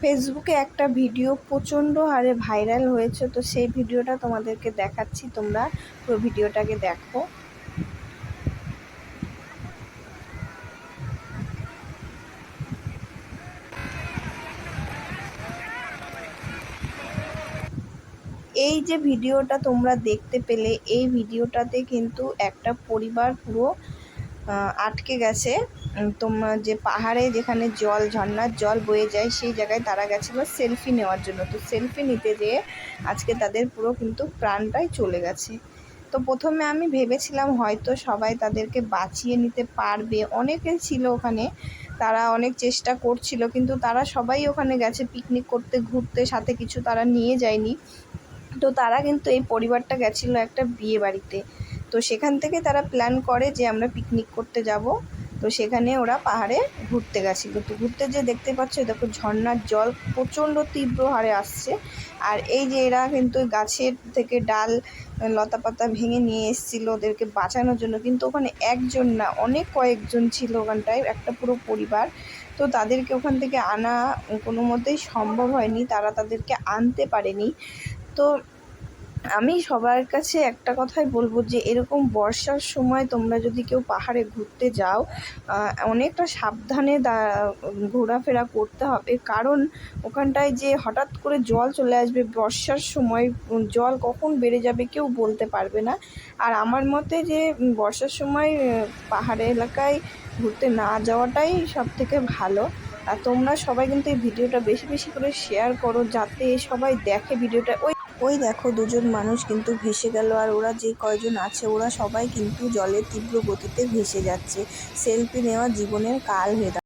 ফেসবুকে একটা ভিডিও প্রচণ্ড হারে ভাইরাল হয়েছে, তো সেই ভিডিওটা তোমাদেরকে দেখাচ্ছি, তোমরা পুরো ভিডিওটাকে দেখো। এই যে ভিডিওটা তোমরা দেখতে পেলে, এই ভিডিওটাতে কিন্তু একটা পরিবার পুরো আটকে গেছে। তোমার যে পাহাড়ে যেখানে জল ঝর্ণার জল বয়ে যায়, সেই জায়গায় তারা গেছিল সেলফি নেওয়ার জন্য। তো সেলফি নিতে যেয়ে আজকে তাদের পুরো কিন্তু প্রাণটাই চলে গেছে। তো প্রথমে আমি ভেবেছিলাম হয়তো সবাই তাদেরকে বাঁচিয়ে নিতে পারবে। অনেকে ছিল ওখানে, তারা অনেক চেষ্টা করছিল, কিন্তু তারা সবাই ওখানে গেছে পিকনিক করতে, ঘুরতে, সাথে কিছু তারা নিয়ে যায়নি। তো তারা কিন্তু এই পরিবারটা গেছিল একটা বিয়ে বাড়িতে। তো সেখান থেকে তারা প্ল্যান করে যে আমরা পিকনিক করতে যাব। তো সেখানে ওরা পাহাড়ে ঘুরতে গেছিল। তো ঘুরতে যে দেখতে পাচ্ছ দেখো ঝর্ণার জল প্রচণ্ড তীব্র হারে আসছে। আর এই যে এরা কিন্তু গাছের থেকে ডাল লতা পাতা ভেঙে নিয়ে এসেছিল ওদেরকে বাঁচানোর জন্য। কিন্তু ওখানে একজন না, অনেক কয়েকজন ছিল ওখানটায়, একটা পুরো পরিবার। তো তাদেরকে ওখান থেকে আনা কোনো মতেই সম্ভব হয়নি। তারা তাদেরকে আনতে পারেনি। তো আমি সবার কাছে একটা কথাই বলব যে, এরকম বর্ষার সময় তোমরা যদি কেউ পাহাড়ে ঘুরতে যাও অনেকটা সাবধানে ঘোরাফেরা করতে হবে। কারণ ওখানটায় যে হঠাৎ করে জল চলে আসবে, বর্ষার সময় জল কখন বেড়ে যাবে কেউ বলতে পারবে না। আর আমার মতে যে বর্ষার সময় পাহাড়ে এলাকায় ঘুরতে না যাওয়াটাই সব থেকে ভালো। আর তোমরা সবাই কিন্তু এই ভিডিওটা বেশি বেশি করে শেয়ার করো, যাতে সবাই দেখে ভিডিওটা। ওই ওই দেখো, দুজন মানুষ কিন্তু ভেসে গেল আর ওরা যে কয়জন আছে, ওরা সবাই কিন্তু জলের তীব্র গতিতে ভেসে যাচ্ছে সেলফি নেওয়া জীবনের কাল হয়ে।